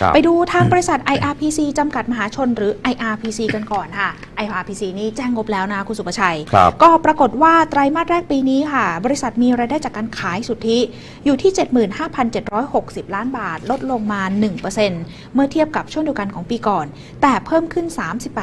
ครับไปดูทางบริษัท IRPC จำกัดมหาชนหรือ IRPC กันก่อนค่ะ IRPC นี่แจ้งงบแล้วนะคุณสุประชัยครับก็ปรากฏว่าไตรมาสแรกปีนี้ค่ะ บริษัทมีรายได้จากการขายสุทธิ อยู่ที่ 75,760 ล้านบาท ลดลงมา 1%เมื่อเทียบกับช่วงเดียวกันของปีก่อน แต่เพิ่มขึ้น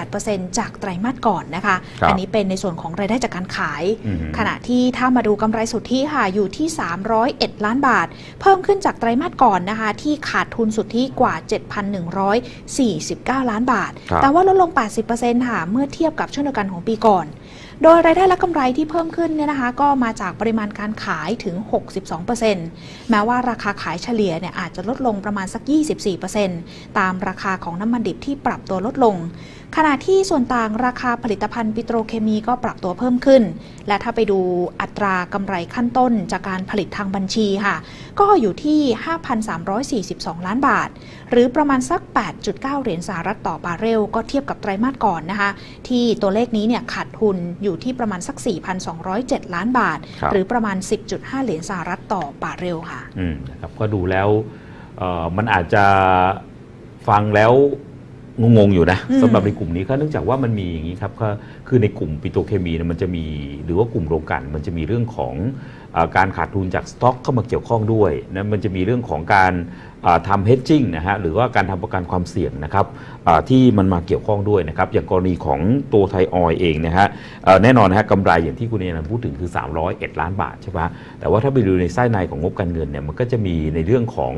38%จากไตรมาสก่อนนะคะครับอันี้เป็นในส่วนของรายได้จากการขายอือฮึขณะที่ถ้ามาดูกำไรสุทธิค่ะอยู่ที่ 301 ล้านบาท เพิ่มขึ้นจากไตรมาสก่อนนะคะ ที่ขาดทุนสุทธิกว่า7,149 ล้านบาทครับแต่ว่าลดลง 80%ค่ะ เมื่อเทียบกับช่วงเดียวกันของปีก่อน โดยรายได้และกำไรที่เพิ่มขึ้นเนี่ยนะคะ ก็มาจากปริมาณการขายถึง 62%แม้ว่าราคาขายเฉลี่ยเนี่ยอาจจะลดลงประมาณสัก 24%ตามราคาของน้ำมันดิบที่ปรับตัวลดลงขณะที่ส่วนต่างราคาผลิตภัณฑ์ปิโตรเคมีก็ปรับตัวเพิ่มขึ้น และถ้าไปดูอัตรากำไรขั้นต้นจากการผลิตทางบัญชีค่ะ ก็อยู่ที่ 5,342 ล้านบาท หรือประมาณสัก 8.9 เหรียญสหรัฐต่อบาร์เรล ก็เทียบกับไตรมาสก่อนนะคะ ที่ตัวเลขนี้เนี่ยขาดทุนอยู่ที่ประมาณสัก 4,207 ล้านบาทครับหรือประมาณ 10.5 เหรียญสหรัฐต่อบาร์เรลค่ะ อืมนะครับก็ดูแล้วเอ่อมันอาจจะฟังแล้ว งงๆอยู่นะอืมสำหรับในกลุ่มนี้ก็เนื่องจากว่ามันมีอย่างนี้ครับก็คือในกลุ่มปิโตรเคมีเนี่ยมันจะมีหรือว่ากลุ่มโรงกลั่นมันจะมีเรื่องของเออการขาดทุนจากสต็อกเข้ามาเกี่ยวข้องด้วยนะมันจะมีเรื่องของการเอ่อทำเฮดจิ้งนะฮะหรือว่าการทำประกันความเสี่ยงนะครับเอ่อที่มันมาเกี่ยวข้องด้วยนะครับอย่างกรณีของตัวไทยออยล์เองนะฮะเอ่อแน่นอนนะฮะกำไรอย่างที่คุณเอนันต์พูดถึงคือ 301 ล้านบาทใช่ไหมแต่ว่าถ้าไปดูในไส้ในของงบการเงินเนี่ยมันก็จะมีในเรื่องของ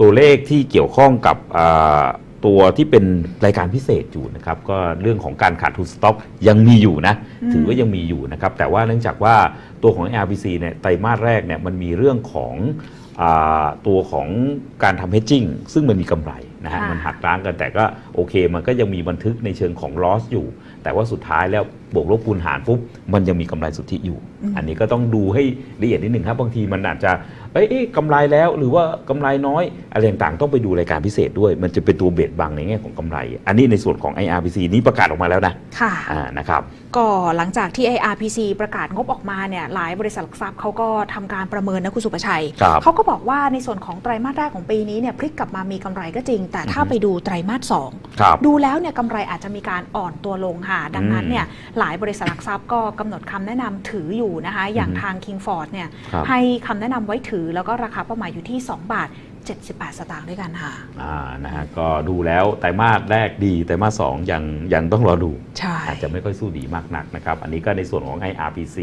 ตัวเลขที่เกี่ยวข้องกับอ่า ตัวที่เป็นรายการพิเศษอยู่นะครับก็เรื่องของการขาดทุนสต็อกยังมีอยู่นะอืมถือว่ายังมีอยู่นะครับ แต่ว่าเนื่องจากว่าตัวของ RBC เนี่ยไตรมาสแรกเนี่ยมันมีเรื่องของอาตัวของการทำ hedging ซึ่งมันมีกำไรนะฮะค่ะมันหักล้างกันแต่ก็โอเค มันก็ยังมีบันทึกในเชิงของ loss อยู่ แต่ว่าสุดท้ายแล้วบวกลบคูณหารปุ๊บมันยังมีกำไรสุทธิอยู่อืมอันนี้ก็ต้องดูให้ละเอียดนิดหนึ่งครับบางทีมันอาจจะเอ้ยเอ๊ะกำไรแล้วหรือว่ากำไรน้อยอะไรต่างๆต้องไปดูรายการพิเศษด้วย มันจะเป็นตัวเบสบังในแง่ของกำไร อันนี้ในส่วนของ IRPC นี้ประกาศออกมาแล้วนะค่ะอ่านะครับก็หลังจากที่ IRPC ประกาศงบออกมาเนี่ยหลายบริษัทหลักทรัพย์เขาก็ทำการประเมินนะคุณสุประชัยครับเขาก็บอกว่าในส่วนของไตรมาสแรกของปีนี้เนี่ยพลิกกลับมามีกำไรก็จริง แต่ถ้าอือฮึไปดูไตรมาสสองครับดูแล้วเนี่ยกำไรอาจจะมีการอ่อนตัวลงค่ะดังนั้นอืมเนี่ยหลายบริษัทหลักทรัพย์ก็กำหนดคำแนะนำถืออยู่นะคะ อย่างอือฮึทาง King Ford เนี่ยครับให้คำแนะนำไว้ถือแล้วก็ราคาเป้าหมายอยู่ที่ 2 บาท 78 สตางค์ด้วยกันค่ะอ่านะฮะก็ดูแล้วไตรมาสแรกดีไตรมาสสองยังยังต้องรอดูใช่อาจจะไม่ค่อยสู้ดีมากนักนะครับ อันนี้ก็ในส่วนของ IRPC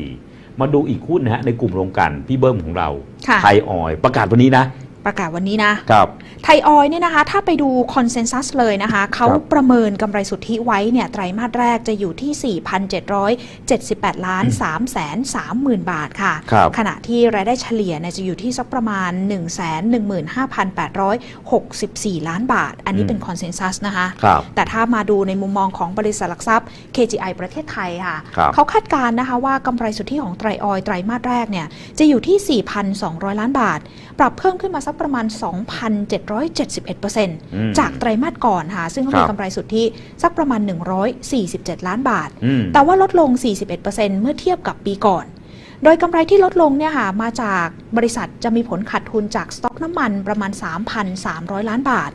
มาดูอีกหุ้นนะฮะในกลุ่มโรงกลันพี่เบิ้มของเราค่ะไทยออยล์ประกาศวันนี้นะ ประกาศวันนี้นะครับ ไทยออยล์เนี่ยนะคะ ถ้าไปดูคอนเซนแซสเลยนะคะ เขาประเมินกำไรสุทธิไว้เนี่ยไตรมาสแรกจะอยู่ที่ 4,778 ล้าน3แสน30,000 บาทค่ะ ครับ ขณะที่รายได้เฉลี่ยเนี่ยจะอยู่ที่สักประมาณ 115,864 ล้านบาท อันนี้อืมเป็นคอนเซนแซสนะคะ ครับ แต่ถ้ามาดูในมุมมองของบริษัทหลักทรัพย์ KGI ประเทศไทยค่ะ ครับ เขาคาดการณ์นะคะว่ากำไรสุทธิของไตรออยล์ไตรมาสแรกเนี่ยจะอยู่ที่ 4,200 ล้านบาท ปรับเพิ่มขึ้นมาสักประมาณ 2,771%จากไตรมาสก่อนค่ะ ซึ่งเขาครัมีบกำไรสุทธิสักประมาณ 147 ล้านบาทอืมแต่ว่าลดลง 41%เมื่อเทียบกับปีก่อน โดยกำไรที่ลดลงเนี่ยค่ะมาจากบริษัทจะมีผลขาดทุนจากสต็อกน้ำมันประมาณ 3,300 ล้านบาท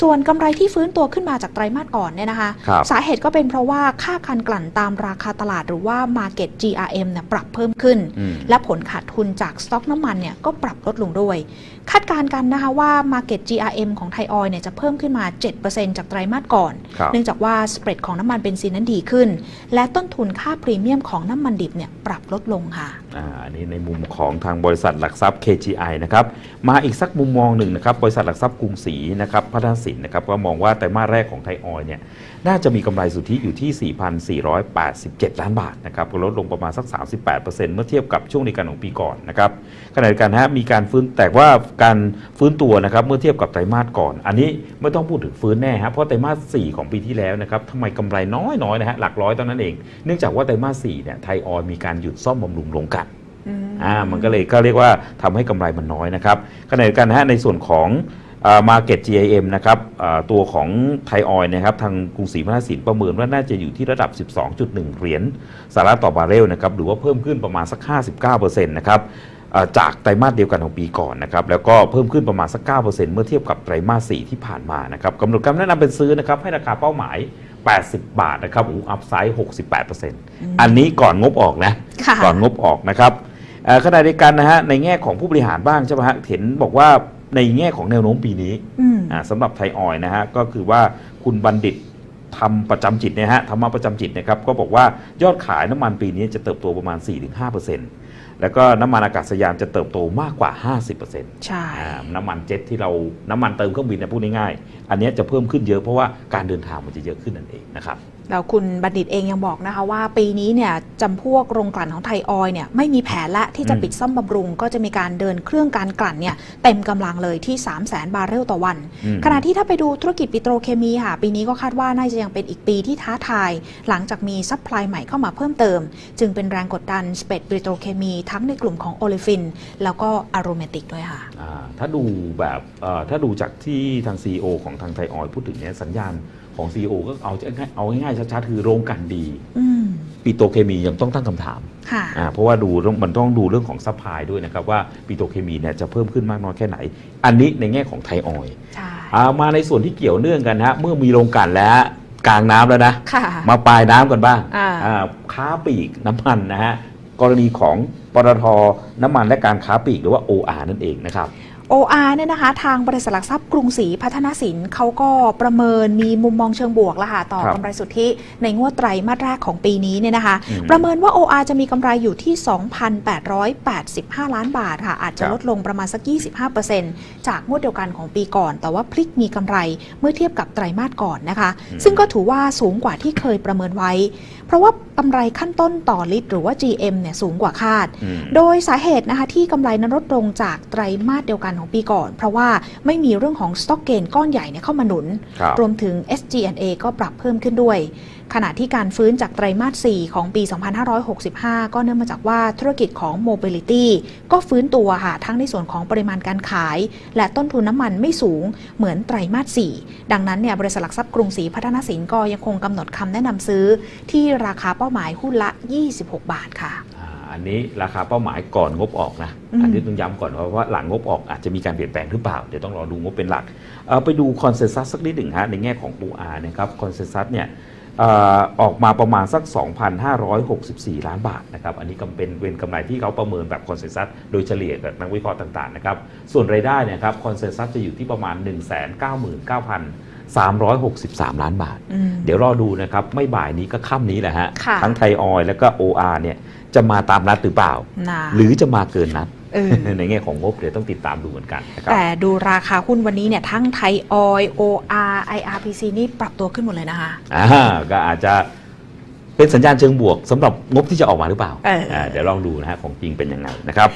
ส่วนกำไรที่ฟื้นตัวขึ้นมาจากไตรมาสก่อนเนี่ยนะคะครับสาเหตุก็เป็นเพราะว่าค่าการกลั่นตามราคาตลาดหรือว่า Market GRM เนี่ยปรับเพิ่มขึ้นอืมและผลขาดทุนจากสต็อกน้ำมันเนี่ยก็ปรับลดลงด้วย คาดการณ์กันนะคะว่า Market GRM ของไทยออยล์เนี่ยจะเพิ่มขึ้นมา 7%จากไตรมาสก่อนครับเนื่องจากว่าสเปรดของน้ำมันเบนซินนั้นดีขึ้น และต้นทุนค่าพรีเมียมของน้ำมันดิบเนี่ยปรับลดลงค่ะอ่าอันนี้ในมุมของทางบริษัทหลักทรัพย์ KGI นะครับมาอีกสักมุมมองหนึ่งนะครับบริษัทหลักทรัพย์กรุงศรีนะครับพัฒนสินนะครับก็มองว่าไตรมาสแรกของไทยออยล์เนี่ยน่าจะมีกำไรสุทธิอยู่ที่ 4,487 ล้านบาทนะครับก็ลดลงประมาณสัก 38%เมื่อเทียบกับช่วงเดียวกันของปีก่อนนะครับขณะเดียวกันฮะมีการฟื้นแต่ว่าการฟื้นตัวนะครับเมื่อเทียบกับไตรมาสก่อน อันนี้ไม่ต้องพูดถึงฟื้นแน่ฮะเพราะไตรมาส 4 ของปีที่แล้วนะครับทำไมกำไรน้อยๆนะฮะหลักร้อยเท่านั้นเอง เนื่องจากว่าไตรมาส 4 เนี่ยไทยออยล์มีการหยุดซ่อมบำรุงโรงกลั่นอ่ามันก็เลยก็เรียกว่าทำให้กำไรมันน้อยนะครับขณะเดียวกันนะฮะในส่วนของ มาเก็ต GIM นะครับอ่าตัวของไทยออยล์นะครับทางกรุงศรีมหาสินประเมินว่าน่าจะอยู่ที่ระดับ 12.1 เหรียญสหรัฐต่อบาร์เรลนะครับหรือว่าเพิ่มขึ้นประมาณสัก 59%นะครับอ่าจากไตรมาสเดียวกันของปีก่อนนะครับแล้วก็เพิ่มขึ้นประมาณสัก 9%เมื่อเทียบกับไตรมาส 4 ที่ผ่านมานะครับกำหนดการแนะนำเป็นซื้อนะครับให้ราคาเป้าหมาย 80 บาทนะครับอูอัพไซด์ 68%อันนี้ก่อนงบออกนะค่ะก่อนงบออกนะครับเอ่อขณะเดียวกันนะฮะในแง่ของผู้บริหารบ้างใช่ไหมฮะเห็นบอกว่า ในแง่ของแนวโน้มปีนี้อืมอ่าสำหรับไทยออยล์นะฮะก็คือว่าคุณบัณฑิตทำประจำจิตเนยฮะธรรมะประจำจิตนะครับก็บอกว่ายอดขายน้ำมันปีนี้จะเติบโตประมาณ 4-5%แล้วก็น้ำมันอากาศยานจะเติบโตมากกว่า 50%ใช่อ่าน้ำมันเจ็ตที่เราน้ำมันเติมเครื่องบินนะพูดง่ายๆอันเนี้ยจะเพิ่มขึ้นเยอะเพราะว่าการเดินทางมันจะเยอะขึ้นนั่นเองนะครับ แล้วคุณบัณฑิตเองยังบอกนะคะว่าปีนี้เนี่ยจำพวกโรงกลั่นของไทยออยล์เนี่ยไม่มีแผนละที่จะอืมปิดซ่อมบำรุง ก็จะมีการเดินเครื่องการกลั่นเนี่ยเต็มกำลังเลยที่ 3 0 0 0 0 0บาร์เรลต่อวันอืมขณะที่ถ้าไปดูธุรกิจปิโตรเคมีค่ะ ปีนี้ก็คาดว่าน่าจะยังเป็นอีกปีที่ท้าทาย หลังจากมีซัพพลายใหม่เข้ามาเพิ่มเติม จึงเป็นแรงกดดันสเปดปิโตรเคมี ทั้งในกลุ่มของโอลิฟิน แล้วก็อะโรเมติกด้วยค่ะอ่าถ้าดูแบบเอ่อถ้าดูจากที่ทาง CEO ของทางไทยออยล์พูดถึงเนี่ยสัญญาณ ของ CEO ก็เอาง่ายเอาง่ายๆชัดๆคือโรงกลันดีอืมปิโตรเคมียังต้องตั้งคำถามค่ะอ่าเพราะว่าดูต้องมันต้องดูเรื่องของซัพพลายด้วยนะครับว่าปิโตรเคมีเนี่ยจะเพิ่มขึ้นมากน้อยแค่ไหน อันนี้ในแง่ของไทยออยล์ใช่อ่ามาในส่วนที่เกี่ยวเนื่องกันฮะเมื่อมีโรงกลั่นแล้วกลางน้ำแล้วนะค่ะมาปลายน้ำกันบ้างอ่าอ่าค้าปลีกน้ำมันนะฮะกรณีของปตทน้ำมันและการค้าปลีกหรือว่า OR นั่นเองนะครับ OR เนี่ยนะคะ ทางบริษัทหลักทรัพย์กรุงศรีพัฒนาสินเขาก็ประเมินมีมุมมองเชิงบวกแล้วค่ะต่อครับกำไรสุทธิในงวดไตรมาสแรกของปีนี้เนี่ยนะคะ อืมประเมินว่า OR จะมีกำไรอยู่ที่ 2,885 ล้านบาทค่ะ อาจจะครับ ลดลงประมาณสัก 25%จากงวดเดียวกันของปีก่อน แต่ว่าพลิกมีกำไรเมื่อเทียบกับไตรมาสก่อนนะคะ ซึ่งก็ถือว่าสูงกว่าที่เคยประเมินไว้ เพราะว่ากำไรขั้นต้นต่อลิตร หรือว่า GM เนี่ยสูงกว่าคาดอืมโดยสาเหตุนะคะที่กำไรนั้นลดลงจากไตรมาสเดียวกันของปีก่อน เพราะว่าไม่มีเรื่องของสต็อกเกนก้อนใหญ่เนี่ยเข้ามาหนุนครับรวมถึง SG&A ก็ปรับเพิ่มขึ้นด้วย ขณะที่การฟื้นจากไตรมาส 4 ของปี 2565 ก็เนื่องมาจากว่าธุรกิจของ Mobility ก็ฟื้นตัวค่ะทั้งในส่วนของปริมาณการขาย และต้นทุนน้ำมันไม่สูงเหมือนไตรมาส 4 ดังนั้นเนี่ยบริษัทหลักทรัพย์กรุงศรีพัฒนสินก็ยังคงกำหนดคำแนะนำซื้อ ที่ราคาเป้าหมายหุ้นละ 26 บาทค่ะอ่าอันนี้ราคาเป้าหมายก่อนงบออกนะอืมอันนี้ต้องย้ำก่อนเพราะว่าหลังงบออกอาจจะมีการเปลี่ยนแปลงหรือเปล่า เดี๋ยวต้องรอดูงบเป็นหลักเอ่อไปดูคอนเซน s ัสสักนิดหนึ่งฮะในแง่ของ OR นะครับคอนเซน s ัสเนี่ยเอ่อออกมาประมาณสัก 2,564 ล้านบาทนะครับ อันนี้ก็เป็นเป็นกำไรที่เขาประเมินแบบคอนเซน s ัสโดยเฉลี่ยกับนักวิเคราะห์ต่างๆนะครับ ส่วนรายได้เนี่ยครับคอนเซน s ัสจะอยู่ที่ประมาณ 199,363 ล้านบาทอืมเดี๋ยวรอดูนะครับ ไม่บ่ายนี้ก็ค่ำนี้แหละฮะค่ะทั้งไทยออยล์แล้วก็ OR เนี่ยจะมาตามนัดหรือเปล่านะหรือจะมาเกินนัดเออ ในแง่ของงบเดี๋ยวต้องติดตามดูเหมือนกันนะครับแต่ดูราคาหุ้นวันนี้เนี่ยทั้งไทยออย OR IRPC นี่ปรับตัวขึ้นหมดเลยนะคะอ่าก็อาจจะเป็นสัญญาณเชิงบวกสำหรับงบที่จะออกมาหรือเปล่าเอออ่าเดี๋ยวลองดูนะฮะของจริงเป็นยังไงนะครับ